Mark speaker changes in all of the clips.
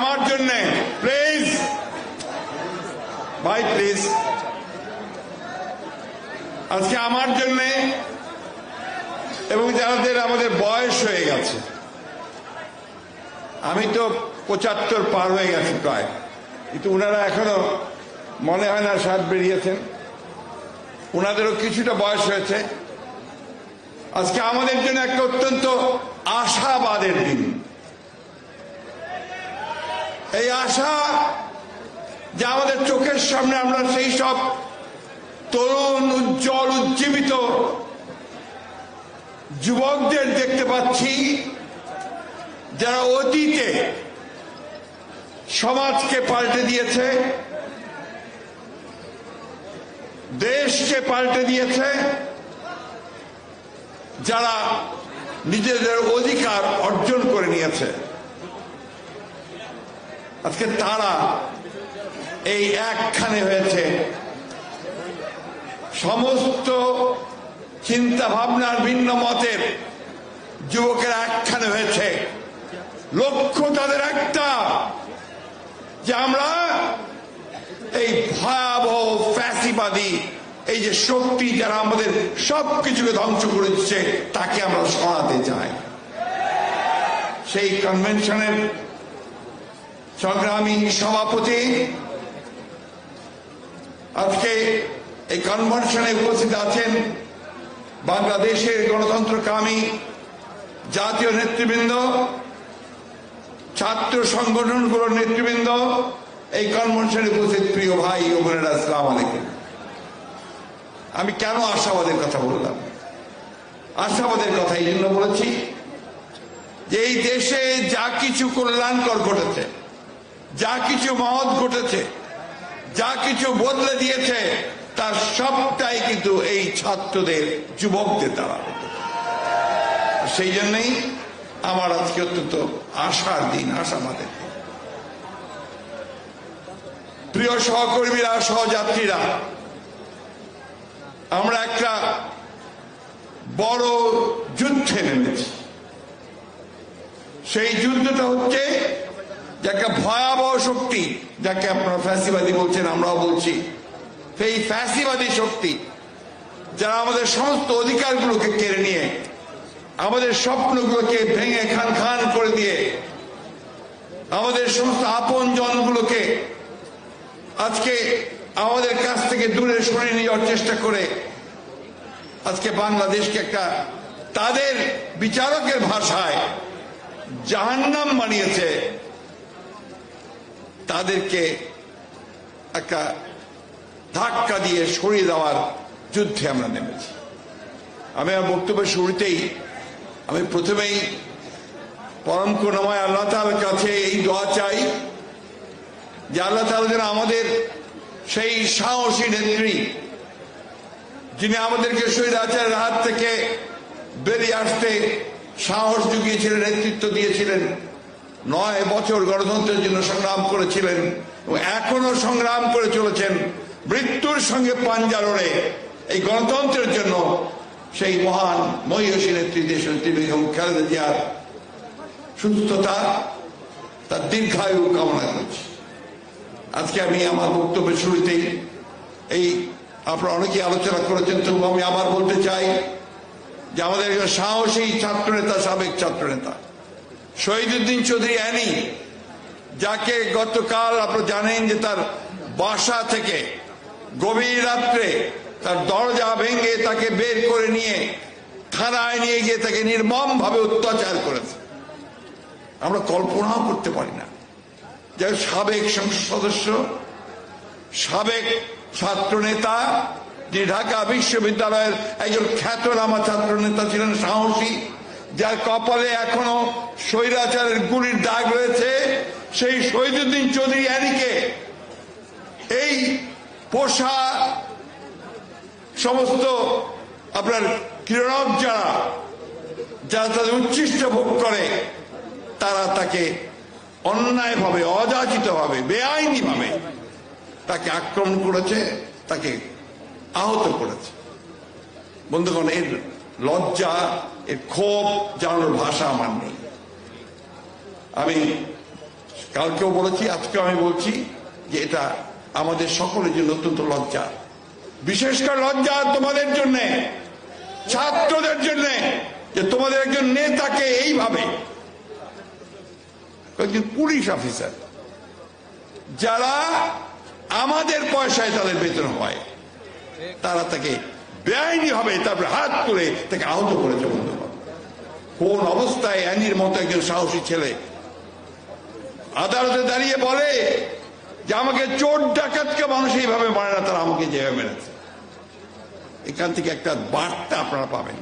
Speaker 1: আমার জন্য প্লিজ ভাই প্লিজ আজকে আমার জন্য এবং যাদের আমাদের বয়স হয়ে গেছে, আমি তো পঁচাত্তর পার হয়ে গেছি প্রায়, কিন্তু ওনারা এখনও মনে হয় না সাত বেরিয়েছেন। ওনাদেরও কিছুটা বয়স হয়েছে। আজকে আমাদের জন্য একটা অত্যন্ত আশাবাদের দিন। এই আশা যে আমাদের চোখের সামনে আমরা সেই সব তরুণ, উজ্জ্বল, উজ্জীবিত যুবকদের দেখতে পাচ্ছি, যারা অতীতে সমাজকে পাল্টে দিয়েছে, দেশকে পাল্টে দিয়েছে, যারা নিজেদের অধিকার অর্জন করে নিয়েছে। আজকে তারা এই একখানে হয়েছে। সমস্ত চিন্তা ভাবনার ভিন্ন মতের যুবকেরা একখানে হয়েছে। লক্ষ্য তাদের একটা, যে আমরা এই ভয়াবহ ফ্যাসিবাদী, এই যে শক্তি যারা আমাদের সবকিছুকে ধ্বংস করে দিচ্ছে, তাকে আমরা সরাতে চাই। সেই কনভেনশনের সংগ্রামী সভাপতি, আজকে এই কনভেনশনে উপস্থিত আছেন বাংলাদেশের গণতন্ত্রকামী জাতীয় নেতৃবৃন্দ, ছাত্র সংগঠনগুলোর নেতৃবৃন্দ, এই কনভেনশনে উপস্থিত প্রিয় ভাই ও বোনেরা, আসসালাম আলাইকুম। আমি কেন আশাবাদের কথা বললাম? আশাবাদের কথা এই জন্য বলেছি যে এই দেশে যা কিছু কল্যাণকর ঘটেছে যা কিছু মহৎ ঘটেছে, যা কিছু বদলে দিয়েছে, তার সবটাই কিন্তু এই ছাত্রদের, যুবকদের দ্বারা সেই জন্যই আমার আজকে অত্যন্ত আশার দিন আশাবাদের দিন। প্রিয় সহকর্মীরা, সহযাত্রীরা, আমরা একটা বড় যুদ্ধে নেমেছি। সেই যুদ্ধটা হচ্ছে যে একটা ভয়াবহ শক্তি, যাকে আপনারা ফ্যাসিবাদী বলছেন, আমরাও বলছি। সেই ফ্যাসিবাদী শক্তি, যারা আমাদের সমস্ত অধিকারগুলোকে কেড়ে নিয়ে, আমাদের স্বপ্নগুলোকে ভেঙে খান খান করে দিয়ে, আমাদের সমস্ত আপন জনগুলোকে আজকে আমাদের কাছ থেকে দূরে সরিয়ে নেওয়ার চেষ্টা করে, আজকে বাংলাদেশকে একটা তাদের বিচারকের ভাষায় জাহান্নাম বানিয়েছে। তাদেরকে একটা ধাক্কা দিয়ে সরিয়ে দেওয়ার যুদ্ধে আমরা নেমেছি। আমি আমার বক্তব্যের শুরুতেই আমি প্রথমেই পরম করুণাময় আল্লাহ তালার কাছে এই দোয়া চাই যে আল্লাহ তালা যেন আমাদের সেই সাহসী নেত্রী যিনি আমাদেরকে স্বৈরাচারের হাত থেকে বেরিয়ে আসতে সাহস জুগিয়েছিলেন, নেতৃত্ব দিয়েছিলেন নয় বছর গণতন্ত্রের জন্য সংগ্রাম করেছিলেন এবং এখনও সংগ্রাম করে চলেছেন। মৃত্যুর সঙ্গে পাঞ্জা লড়ে এই গণতন্ত্রের জন্য সেই মহান মহিষী নেত্রী দেশ নেত্রী জিয়ার সুস্থতা, তার দীর্ঘায়ু কামনা করছি। আজকে আমি আমার বক্তব্যের শুরুতেই এই আপনারা অনেকে আলোচনা করেছেন তবু আমি আবার বলতে চাই যে আমাদের সাহসী ছাত্রনেতা, সাবেক ছাত্রনেতা শহীদুদ্দিন চৌধুরী অ্যানি, যাকে গতকাল আপনারা জানেন যে তার বাসা থেকে গভীর রাত্রে তার দরজা ভেঙে তাকে বের করে নিয়ে থানায় নিয়ে গিয়ে তাকে নির্মম ভাবে অত্যাচার করেছে। আমরা কল্পনাও করতে পারি না যে সাবেক সংসদ সদস্য, সাবেক ছাত্র নেতা, যিনি ঢাকা বিশ্ববিদ্যালয়ের একজন খ্যাতনামা ছাত্র নেতা ছিলেন সাহসী যার কপালে এখনও স্বৈরাচারের গুলির দাগ রয়েছে, সেই শহীদুদ্দিন চৌধুরী অ্যানিকে এই পোষা সমস্ত আপনার কিরণক যারা যারা তাদের উচ্ছিষ্ট ভোগ করে, তারা তাকে অন্যায়ভাবে, অযাচিতভাবে, বেআইনিভাবে তাকে আক্রমণ করেছে, তাকে আহত করেছে। বন্ধুগণ, এর লজ্জা এর ক্ষোভ জানানোর ভাষা আমার নেই। আমি কালকেও বলেছি, আজকেও আমি বলছি যে এটা আমাদের সকলের জন্য অত্যন্ত লজ্জা। বিশেষ করে লজ্জা তোমাদের জন্য, ছাত্রদের জন্য, যে তোমাদের একজন নেতাকে এইভাবে একজন পুলিশ অফিসার, যারা আমাদের পয়সায় তাদের বেতন হয়, তারা তাকে বেআইনি হবে তারপরে হাত তুলে তাকে আহত করেছে বন্ধুগণ কোন অবস্থায় অ্যানির মতো একজন সাহসী ছেলে? আদালতে দাঁড়িয়ে বলে যে আমাকে চোর ডাকাতকে মানুষ এইভাবে মারে না, তারা আমাকে যেভাবে মেরেছে। এখান থেকে একটা বার্তা আপনারা পাবেন।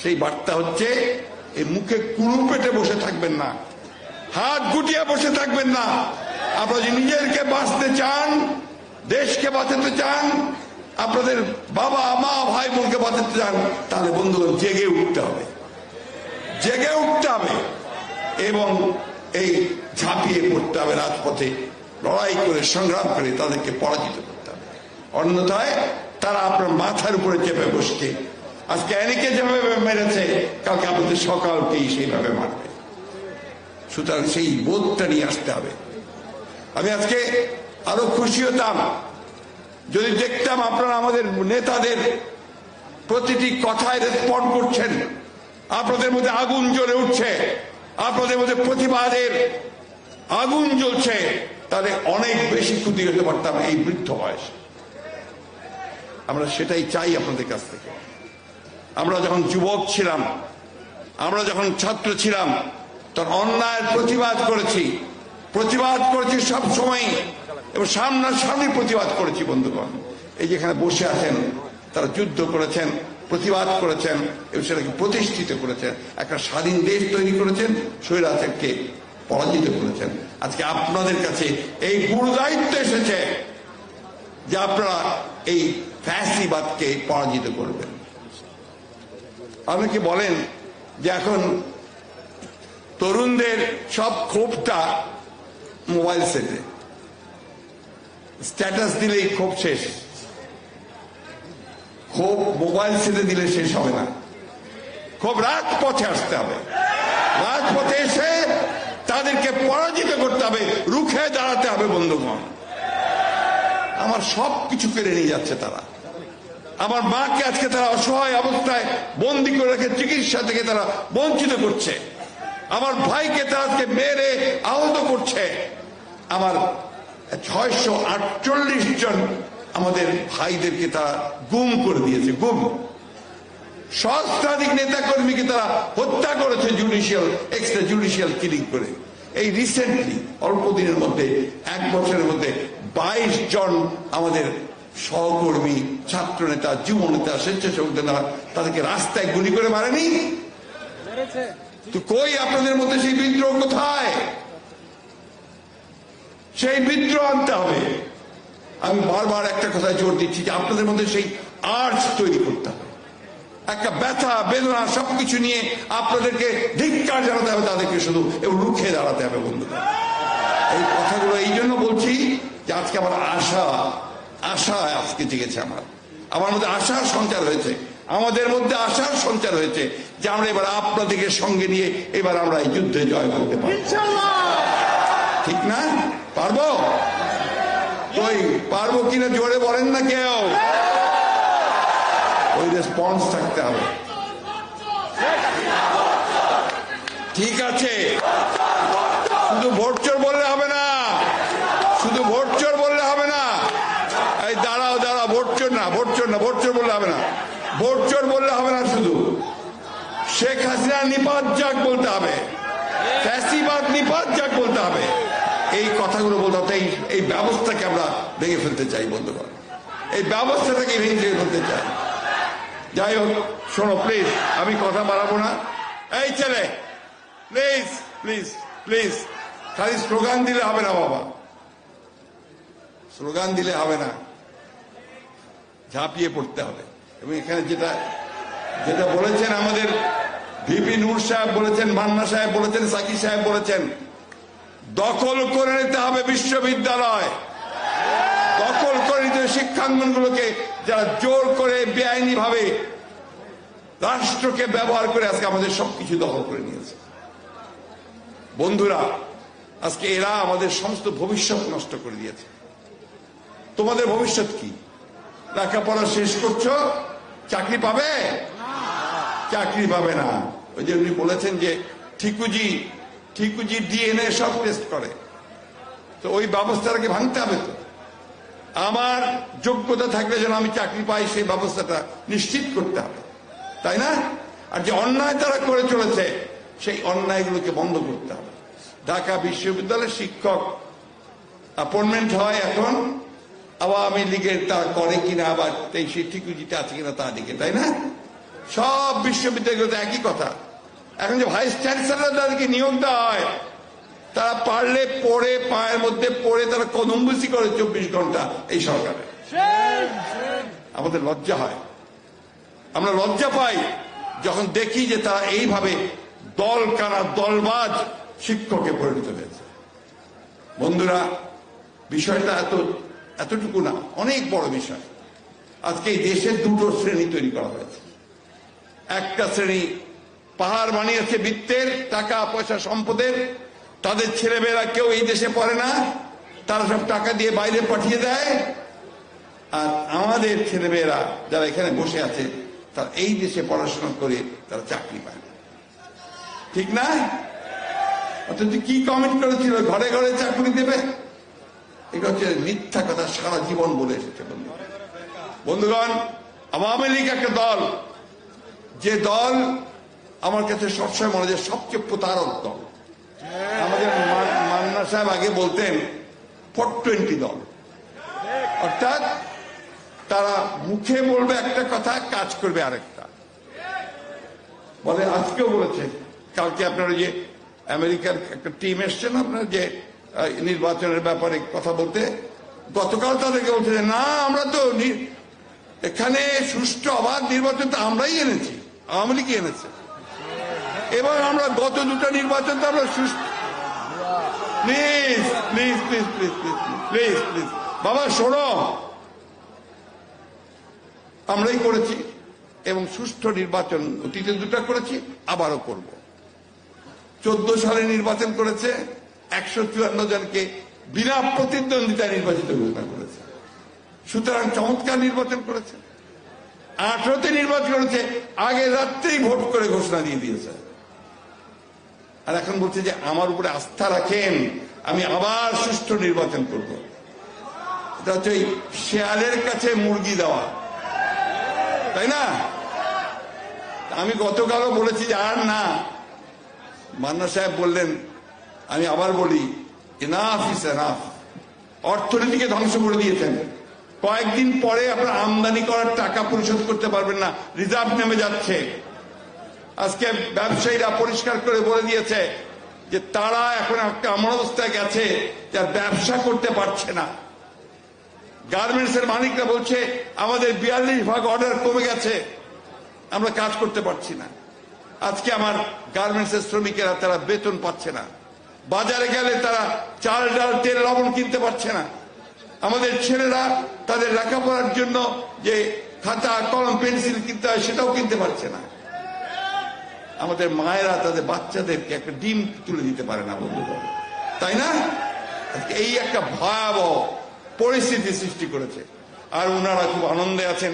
Speaker 1: সেই বার্তা হচ্ছে এই মুখে কুড়ু পেটে বসে থাকবেন না, হাত গুটিয়ে বসে থাকবেন না। আপনারা যদি নিজেরকে বাঁচতে চান, দেশকে বাঁচাতে চান, আপনাদের বাবা, মা, ভাই বোনকে বাঁচাতে চান, তাহলে বন্ধুগণ, জেগে উঠতে হবে। জেগে উঠতে হবে এবং এই ঝাঁপিয়ে পড়তে হবে রাজপথে, লড়াই করে, সংগ্রাম করে তাদেরকে পরাজিত করতে হবে। অন্যথায় তারা আপনার মাথার উপরে চেপে বসছে। আজকে অনেকে যেভাবে মেরেছে, কালকে আপনাদের সকালকেই সেইভাবে মারবে। সুতরাং সেই বোধটা নিয়ে আসতে হবে। আমি আজকে আরও খুশি হতাম। যদি দেখতাম আপনারা আমাদের নেতাদের প্রতিটি কথায় রেসপন্ড করছেন আপনাদের মধ্যে আগুন জ্বলে উঠছে। আপনাদের মধ্যে প্রতিবাদের আগুন জ্বলছে। তাহলে অনেক বেশি ক্ষতি হতে পারতাম এই বৃদ্ধ বয়সে। আমরা সেটাই চাই আপনাদের কাছ থেকে। আমরা যখন যুবক ছিলাম, আমরা যখন ছাত্র ছিলাম, তখন অন্যায়ের প্রতিবাদ করেছি। প্রতিবাদ করেছি সব সময় এবং সামনাসামনি প্রতিবাদ করেছি, বন্ধুগণ। এই যেখানে বসে আছেন, তারা যুদ্ধ করেছেন প্রতিবাদ করেছেন এবং সেটাকে প্রতিষ্ঠিত করেছেন, একটা স্বাধীন দেশ তৈরি করেছেন, স্বৈরাচারকে পরাজিত করেছেন। আজকে আপনাদের কাছে এই গুরু দায়িত্ব এসেছে যে আপনারা এই ফ্যাসিবাদকে পরাজিত করবেন। অনেকে বলেন যে এখন তরুণদের সব ক্ষোভটা মোবাইল সেটে। স্ট্যাটাস দিলেই ক্ষোভ শেষ। ক্ষোভ মোবাইল ছেড়ে দিলে শেষ হবে না। খুব রাজপথে আসতে হবে। রাজপথে এসে তাদেরকে পরাজিত করতে হবে, রুখে দাঁড়াতে হবে বন্ধুগণ। আমার সব কিছু কেড়ে নিয়ে যাচ্ছে তারা। আমার মাকে আজকে তারা অসহায় অবস্থায় বন্দি করে রেখে চিকিৎসা থেকে তারা বঞ্চিত করছে। আমার ভাইকে তারা আজকে মেরে আহত করছে। আমার ছয়শো আটচল্লিশ জন আমাদের ভাইদেরকে তারা গুম করে দিয়েছে গুম। সহস্রাধিক নেতা কর্মীকে তারা হত্যা করেছে জুডিশিয়াল এক্সট্রা জুডিশিয়াল কিলিং করে। এই রিসেন্টলি অল্প দিনের মধ্যে এক বছরের মধ্যে বাইশ জন আমাদের সহকর্মী ছাত্র নেতা যুব নেতা স্বেচ্ছাসেবক নেতা তাদেরকে রাস্তায় গুলি করে মারেনি? তো কই আপনাদের মধ্যে সেই বিদ্রোহ কোথায়? সেই বিদ্রোহ আনতে হবে। আমি বারবার একটা কথায় জোর দিচ্ছি যে আপনাদের মধ্যে সেই আর্ট তৈরি করতে হবে। একটা ব্যথা বেদনা সবকিছু নিয়ে আপনাদেরকে ধিক্কার জানাতে হবে তাদেরকে শুধু এবং রুখে দাঁড়াতে হবে বন্ধুরা। এই কথাগুলো এই জন্য বলছি যে আজকে আমার আশা আশা আজকে জেগেছে আমার। আমার মধ্যে আশার সঞ্চার হয়েছে। আমাদের মধ্যে আশার সঞ্চার হয়েছে যে আমরা এবার আপনাদেরকে সঙ্গে নিয়ে এবার আমরা এই যুদ্ধে জয় করতে পারব। ঠিক না? পারব? ওই পারব কিনা জোরে বলেন না কেউ। ওই রেসপন্স থাকতে হবে। ঠিক আছে। শুধু ভোট চোর বললে হবে না। শুধু ভোট চোর বললে হবে না। এই দাঁড়াও দাঁড়াও, ভোট চোর না, ভোট চোর না, ভোট চোর বললে হবে না। ভোট চোর বললে হবে না শুধু। শেখ হাসিনা নিপাত যাক বলতে হবে। ফ্যাসিবাদ নিপাত যাক বলতে হবে। এই কথাগুলো বলতে এই এই ব্যবস্থাকে আমরা ভেঙে ফেলতে চাই, বন্ধুগণ। এই ব্যবস্থাটাকে ভেঙে ফেলতে চাই। যাই হোক, শোনো প্লিজ আমি কথা বাড়াবো না। এই ছেলে প্লিজ প্লিজ প্লিজ খালি স্লোগান দিলে হবে না, বাবা। স্লোগান দিলে হবে না। ঝাঁপিয়ে পড়তে হবে। এবং এখানে যেটা যেটা বলেছেন আমাদের ভিপি নূর সাহেব বলেছেন, মান্না সাহেব বলেছেন সাকি সাহেব বলেছেন দখল করে নিতে হবে বিশ্ববিদ্যালয়। দখল করে নিতে শিক্ষাঙ্গনগুলোকে যারা জোর করে বেআইনি ভাবে রাষ্ট্রকে ব্যবহার করে আজকে আমাদের সবকিছু দখল করে নিয়েছে। বন্ধুরা আজকে এরা আমাদের সমস্ত ভবিষ্যৎ নষ্ট করে দিয়েছে। তোমাদের ভবিষ্যৎ কি? লেখাপড়া শেষ করছ? চাকরি পাবে? চাকরি পাবে না। ওই যে উনি বলেছেন যে ঠিকুজি ঠিকুজি ডিএনএ সব টেস্ট করে। তো ওই ব্যবস্থাটাকে ভাঙতে হবে তো। আমার যোগ্যতা থাকলে যেন আমি চাকরি পাই, সেই ব্যবস্থাটা নিশ্চিত করতে হবে। তাই না? আর যে অন্যায় তারা করে চলেছে, সেই অন্যায়গুলোকে বন্ধ করতে হবে। ঢাকা বিশ্ববিদ্যালয়ের শিক্ষক অ্যাপয়েন্টমেন্ট হয় এখন। আওয়ামী লীগের তারা করে কিনা, আবার সেই ঠিকুজিটা আছে কিনা তা দিকে তাই না? সব বিশ্ববিদ্যালয়গুলোতে একই কথা। এখন যে ভাইস চ্যান্সেলর তাদেরকে নিয়োগ দেওয়া হয়, তারা পারলে পড়ে, পায়ের মধ্যে পড়ে তারা কদমবুসি করে চব্বিশ ঘণ্টা এই সরকারে আমাদের লজ্জা হয়। আমরা লজ্জা পাই যখন দেখি যে তারা এইভাবে দল কানা দলবাজ শিক্ষকে পরিণত হয়েছে। বন্ধুরা, বিষয়টা এত, এতটুকু না, অনেক বড় বিষয়। আজকে এই দেশে দুটো শ্রেণি তৈরি করা হয়েছে। একটা শ্রেণি পাহাড় বানিয়েছে বৃত্তের, টাকা, পয়সা, সম্পদের। তাদের ছেলেমেয়েরা কেউ এই দেশে পড়ে না। তারা সব টাকা দিয়ে বাইরে পাঠিয়ে দেয়। আর আমাদের ছেলেমেয়েরা যারা এখানে বসে আছে, তারা এই দেশে পড়াশোনা করে তারা চাকরি পায় না। ঠিক না? অথচ কি কমেন্ট করেছিল? ঘরে ঘরে চাকরি দেবে? এটা হচ্ছে মিথ্যা কথা, সারা জীবন বলে এসেছে বন্ধু বন্ধুগণ, আওয়ামী লীগ একটা দল। যে দল আমার কাছে সবসময় মনে হয় সবচেয়ে প্রতারক দল। আমাদের মান্না সাহেব আগে বলতেন ফোর টোয়েন্টি দল। অর্থাৎ তারা মুখে বলবে একটা কথা, কাজ করবে আরেকটা। বলে, আজকেও বলেছে কালকে আপনার যে আমেরিকার একটা টিম এসছেন আপনার যে নির্বাচনের ব্যাপারে কথা বলতে, গতকাল তাদেরকে বলছে, না, আমরা তো এখানে সুষ্ঠু অবাধ নির্বাচন তো আমরাই এনেছি, আওয়ামী লীগ এনেছে। এবার আমরা গত দুটো নির্বাচন তো আমরা সুষ্ঠু please please please please please please please বাবা, শোনো। আমরাই করেছি এবং সুষ্ঠু নির্বাচন, অতীতে দুটো করেছি, আবারও করব। চোদ্দ সালে নির্বাচন করেছে, একশো চুয়ান্ন জনকে বিনা প্রতিদ্বন্দ্বিতা নির্বাচিত ঘোষণা করেছে। সুতরাং চমৎকার নির্বাচন করেছে। আঠারোতে নির্বাচন করেছে, আগে রাত্রেই ভোট করে ঘোষণা দিয়ে দিয়েছে। আর এখন বলছে যে আমার উপরে আস্থা রাখেন, আমি আবার সুষ্ঠু নির্বাচন করব। এটা হচ্ছে শেয়ালের কাছে মুরগি দেওয়া। তাই না? আমি গতকালও বলেছি যে আর না। মান্না সাহেব বললেন, আমি আবার বলি এনাফ ইস এনাফ অর্থনীতিকে ধ্বংস করে দিয়েছেন। কয়েকদিন পরে আপনার আমদানি করার টাকা পরিশোধ করতে পারবেন না। রিজার্ভ নেমে যাচ্ছে। আজকে ব্যবসায়ীরা পরিষ্কার করে বলে দিয়েছে যে তারা এখন একটা এমন অবস্থায় গেছে যার ব্যবসা করতে পারছে না। গার্মেন্টস এর মালিকরা বলছে, আমাদের বিয়াল্লিশ ভাগ অর্ডার কমে গেছে। আমরা কাজ করতে পারছি না। আজকে আমার গার্মেন্টস এর শ্রমিকেরা তারা বেতন পাচ্ছে না। বাজারে গেলে তারা চাল, ডাল, তেল, লবণ কিনতে পারছে না। আমাদের ছেলেরা তাদের লেখাপড়ার জন্য যে খাতা, কলম, পেন্সিল কিনতে হয় সেটাও কিনতে পারছে না। আমাদের মায়েরা, তাদের বাচ্চাদেরকে একটা ডিম তুলে দিতে পারে না, বন্ধুগণ। তাই না? এই একটা ভয়াবহ পরিস্থিতি সৃষ্টি করেছে। আর ওনারা খুব আনন্দে আছেন।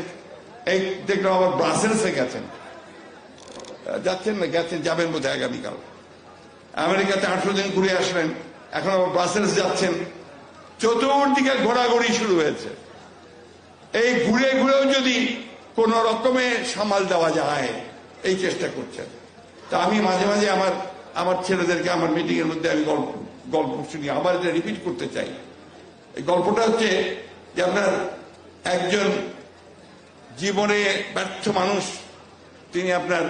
Speaker 1: এই দেখলাম আবার ব্রাসেলসে গেছেন। যাচ্ছেন না? গেছেন, যাবেন বোধহয় আগামীকাল। আমেরিকাতে আঠারো দিন ঘুরে আসলেন। এখন আবার ব্রাসেলস যাচ্ছেন। চতুর্দিকে ঘোরাঘুরি শুরু হয়েছে। এই ঘুরে ঘুরেও যদি কোন রকমে সামাল দেওয়া যায়, এই চেষ্টা করছেন। তা আমি মাঝে মাঝে আমার আমার ছেলেদেরকে আমার মিটিং এর মধ্যে আমি গল্প গল্প শুনি। আবার এটা রিপিট করতে চাই। এই গল্পটা হচ্ছে যে আপনার একজন জীবনে ব্যর্থ মানুষ, তিনি আপনার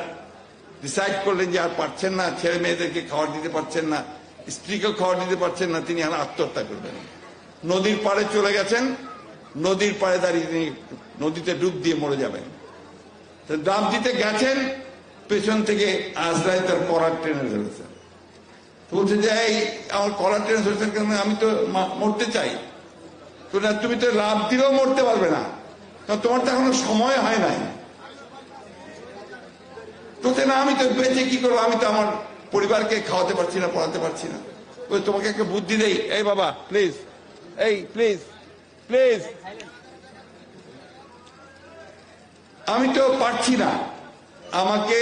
Speaker 1: ডিসাইড করলেন যে আর পারছেন না, ছেলে মেয়েদেরকে খাবার দিতে পারছেন না স্ত্রীকে খাবার দিতে পারছেন না, তিনি আর আত্মহত্যা করবেন নদীর পাড়ে চলে গেছেন, নদীর পাড়ে দাঁড়িয়ে তিনি নদীতে ডুব দিয়ে মরে যাবেন। ডাব দিতে গেছেন পেছন থেকে আজরাই তার করার ট্রেনে ধরেছেন তো বলছে যে, এই, আমার কলার ট্রেনে ধরেছেন কেন? আমি তো মরতে চাই। তো না, তুমি তো লাভ দিলেও মরতে পারবে না। কারণ তোমার তো এখনও সময় হয় নাই। তোতে না, আমি তো বেঁচে কি করব? আমি তো আমার পরিবারকে খাওয়াতে পারছি না, পড়াতে পারছি না। ওই তোমাকে একটা বুদ্ধি দেই। এই বাবা প্লিজ এই প্লিজ প্লিজ আমি তো পারছি না। আমাকে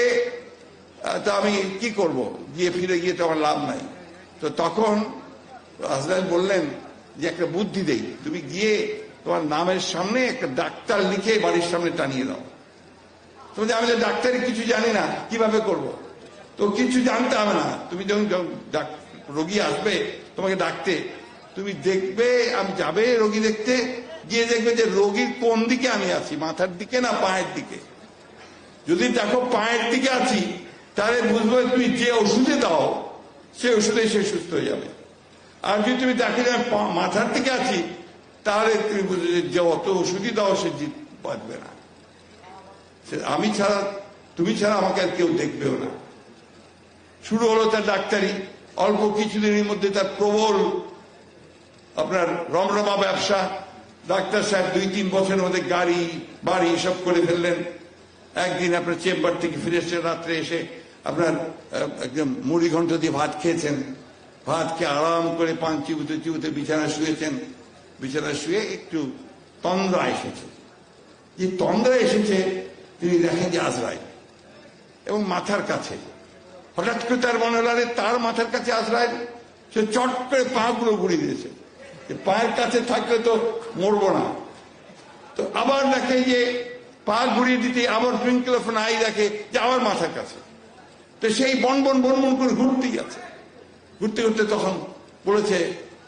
Speaker 1: তা আমি কি করব? গিয়ে ফিরে গিয়ে তো আমার লাভ নাই। তো তখন হাজব্যান্ড বললেন যে, একটা বুদ্ধি দেই। তুমি গিয়ে তোমার নামের সামনে একটা ডাক্তার লিখে বাড়ির সামনে টানিয়ে দাও। তুমি যে আমি তো ডাক্তারি কিছু জানি না, কীভাবে করব? তো কিছু জানতে হবে না। তুমি যখন রোগী আসবে তোমাকে ডাকতে, তুমি দেখবে, আমি যাবে রোগী দেখতে, গিয়ে দেখবে যে রোগীর কোন দিকে আমি আছি, মাথার দিকে না পায়ের দিকে? যদি দেখো পায়ের দিকে আছি, তাহলে বুঝবে তুমি যে ওষুধে দাও সে ওষুধে সে সুস্থ হয়ে যাবে। আর যদি তুমি দেখো যে মাথার দিকে আছি, তাহলে তুমি বুঝবে যে অত ওষুধই দাও, সে জিত বাঁচবে না। আমি ছাড়া, তুমি ছাড়া আমাকে আর কেউ দেখবেও না। শুরু হলো তার ডাক্তারি, অল্প কিছুদিনের মধ্যে তার প্রবল আপনার রমরমা ব্যবসা, ডাক্তার সাহেব দুই তিন বছরের মধ্যে গাড়ি, বাড়ি সব করে ফেললেন। একদিন আপনার চেম্বার থেকে ফিরে এসে রাত্রে এসে আপনার একদম মুড়ি ঘন্ট দিয়ে ভাত খেয়েছেন। ভাত খেয়ে আরাম করে পান চিবুতে চিবুতে বিছানা শুয়েছেন। বিছানা শুয়ে একটু তন্দ্রা এসেছে। যে তন্দ্রা এসেছে, তিনি দেখেন যে আজরাই এবং মাথার কাছে। হঠাৎ করে তার মনে হলো তার মাথার কাছে আজরাইল? সে চট করে পা গুলো ঘুরিয়ে দিয়েছে। পায়ের কাছে থাকলে তো মরবো না। তো আবার দেখে যে পা ঘুরিয়ে দিতে আবার টুইঙ্কেল অফ আই দেখে যে আবার মাথার কাছে। তো সেই বন বন বন বন করে ঘুরতেই আছে। ঘুরতে ঘুরতে তখন বলেছে,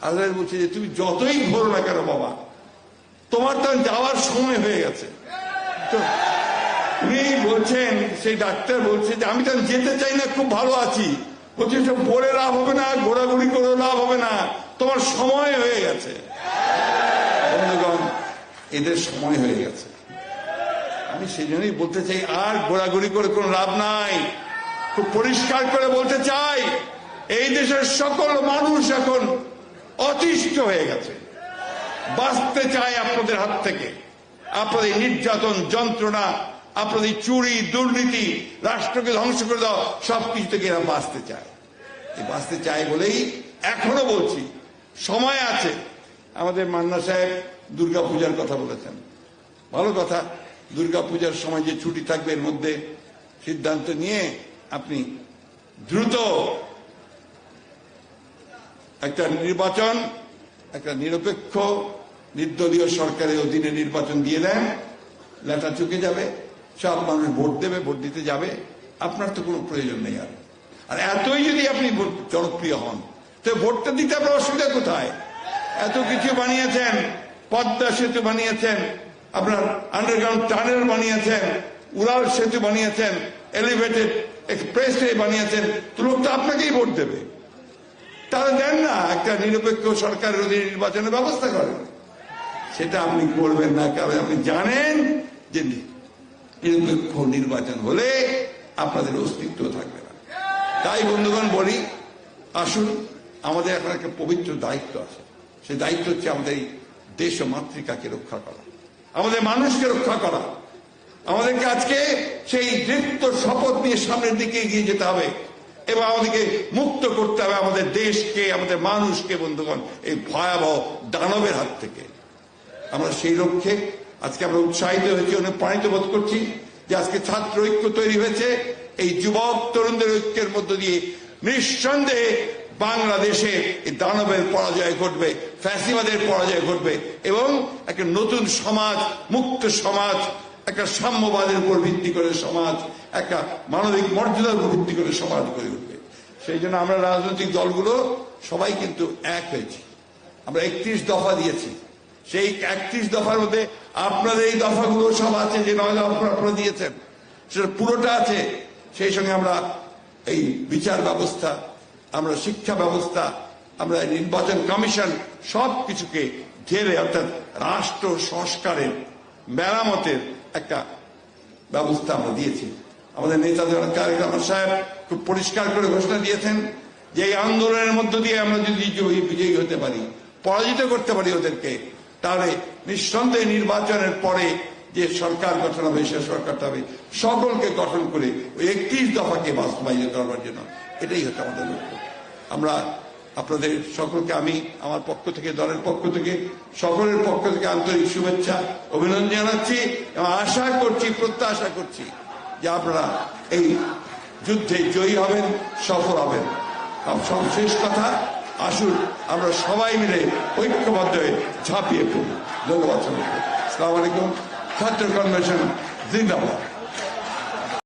Speaker 1: আল্লাহ বলছে যে তুমি যতই ঘোরো না কেন বাবা, তোমার তো যাওয়ার সময় হয়ে গেছে। তো উনি বলছেন, সেই ডাক্তার বলছে যে আমি তো যেতে চাই না, খুব ভালো আছি। বলছে, সব পরে লাভ হবে না, ঘোরাঘুরি করে লাভ হবে না। তোমার সময় হয়ে গেছে। বন্ধুগণ, এদের সময় হয়ে গেছে। আমি সেই জন্যই বলতে চাই, আর ঘোরাঘুরি করে কোনো লাভ নাই। খুব পরিষ্কার করে বলতে চাই, এই দেশের সকল মানুষ এখন অতিষ্ঠ হয়ে গেছে। বাঁচতে চায় আপনাদের হাত থেকে। আপনাদের নির্যাতন, যন্ত্রণা, আপনাদের চুরি, দুর্নীতি, রাষ্ট্রকে ধ্বংস করে দাও, সবকিছু থেকে এরা বাঁচতে চায়। বাঁচতে চায় বলেই এখনও বলছি, সময় আছে। আমাদের মান্না সাহেব দুর্গা পূজার কথা বলেছেন। ভালো কথা দুর্গা পূজার সময় যে ছুটি থাকবে এর মধ্যে সিদ্ধান্ত নিয়ে আপনি দ্রুত একটা নির্বাচন, একটা নিরপেক্ষ, নির্দলীয় সরকারের অধীনে নির্বাচন দিয়ে দেন। লেটা চুকে যাবে, সব মানুষ ভোট দেবে, ভোট দিতে যাবে। আপনার তো কোনো প্রয়োজন নেই আর। আর এতই যদি আপনি জনপ্রিয় হন, তো ভোটটা দিতে আপনার অসুবিধা কোথায়? এত কিছু বানিয়েছেন, পদ্মা সেতু বানিয়েছেন আপনার আন্ডারগ্রাউন্ড টানেল বানিয়েছেন, উড়াল সেতু বানিয়েছেন এলিভেটেড এক্সপ্রেস বানিয়েছেন তো লোক তো আপনাকেই ভোট দেবে। তারা দেন না, একটা নিরপেক্ষ সরকারের অধীনে নির্বাচনের ব্যবস্থা করেন সেটা আপনি করবেন না, কারণ আপনি জানেন যে নিরপেক্ষ নির্বাচন হলে আপনাদের অস্তিত্ব থাকবে না। তাই বন্ধুগণ বলি, আসুন, আমাদের এখন একটা পবিত্র দায়িত্ব আছে। সেই দায়িত্ব হচ্ছে আমাদের দেশ ও মাতৃকাকে রক্ষা করা। আমাদের মানুষকে রক্ষা করা। আমাদেরকে আজকে সেই দৃপ্ত শপথ নিয়ে সামনের দিকে এগিয়ে যেতে হবে এবং আমাদেরকে মুক্ত করতে হবে আমাদের দেশকে, আমাদের মানুষকে, বন্ধুগণ, এই ভয়াবহ দানবের হাত থেকে। আমরা সেই লক্ষ্যে আজকে আমরা উৎসাহিত হয়েছি, অনুপ্রাণিত বোধ করছি যে আজকে ছাত্র ঐক্য তৈরি হয়েছে। এই যুবক, তরুণদের ঐক্যের মধ্য দিয়ে নিঃসন্দেহে বাংলাদেশে দানবের পরাজয় ঘটবে, ফ্যাসিবাদের পরাজয় ঘটবে এবং একটা নতুন সমাজ, মুক্ত সমাজ, একটা সাম্যবাদের উপর ভিত্তি করে সমাজ, একটা মানবিক মর্যাদার উপর ভিত্তি করে সমাজ গড়ে উঠবে। সেই জন্য আমরা রাজনৈতিক দলগুলো সবাই কিন্তু এক হয়েছি। আমরা একত্রিশ দফা দিয়েছি। সেই একত্রিশ দফার মধ্যে আপনাদের এই দফাগুলো সব আছে যে নয় দফা আপনারা দিয়েছেন। সেটা পুরোটা আছে। সেই সঙ্গে আমরা এই বিচার ব্যবস্থা আমরা শিক্ষা ব্যবস্থা, আমরা নির্বাচন কমিশন সব কিছুকে ঘেরে, অর্থাৎ রাষ্ট্র সংস্কারের মেরামতের একটা ব্যবস্থা আমরা দিয়েছি। আমাদের নেতা জনক সাহেব খুব পরিষ্কার করে ঘোষণা দিয়েছেন যে এই আন্দোলনের মধ্য দিয়ে আমরা যদি জয়ী, বিজয়ী হতে পারি, পরাজিত করতে পারি ওদেরকে, তাহলে নিঃসন্দেহে নির্বাচনের পরে যে সরকার গঠন হবে, সে সরকারটা হবে, সকলকে গঠন করে একত্রিশ দফাকে বাস্তবায়িত করবার জন্য। এটাই হচ্ছে আমাদের লক্ষ্য। আমরা আপনাদের সকলকে, আমি আমার পক্ষ থেকে, দলের পক্ষ থেকে, সকলের পক্ষ থেকে আন্তরিক শুভেচ্ছা, অভিনন্দন জানাচ্ছি এবং আশা করছি, প্রত্যাশা করছি যে আপনারা এই যুদ্ধে জয়ী হবেন, সফল হবেন। আর সবশেষ কথা, আসুন আমরা সবাই মিলে ঐক্যবদ্ধ হয়ে ঝাঁপিয়ে পড়ি। ধন্যবাদ। আসসালামু আলাইকুম। ছাত্র কনভেনশন, জিন্দাবাদ।